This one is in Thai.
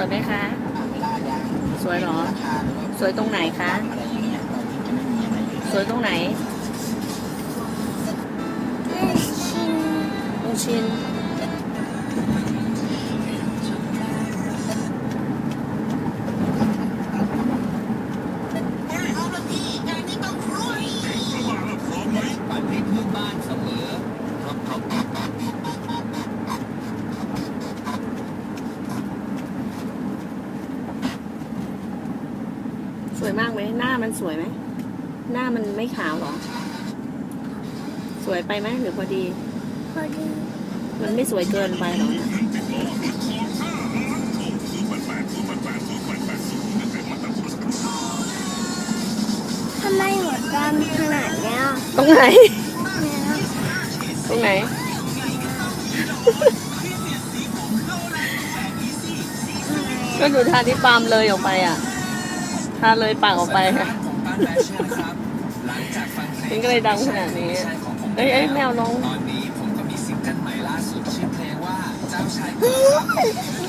วยไหมคะ สวยเหรอ สวยตรงไหนคะอะไรอย่างไม่มีอะไรเยอะสวยตรงไหนตรงชิ้น สวยมากไหมหน้ามันสวยไหมหน้ามันไม่ขาวเหรอ สวยไปไหมหรือพอดี พอดี มันไม่สวยเกินไปเหรอทำไมหัวดำขนาดเนี้ยตรงไหนเนี่ยตรงไหนก็ดูทาที่ปาล์มเลยออกไปอะ ทาเลยปากออกไปค่ะผมป้านแบชเชอร์นะครับหลังจากฟังเพลงมันก็เลยดังขนาดนี้ใช่ของผมเอ้ยเอ้ยแมวน้องตอนนี้ผมก็มีซิงเกิลใหม่ล่าสุดชื่อเพลงว่าเจ้าชายกบครับ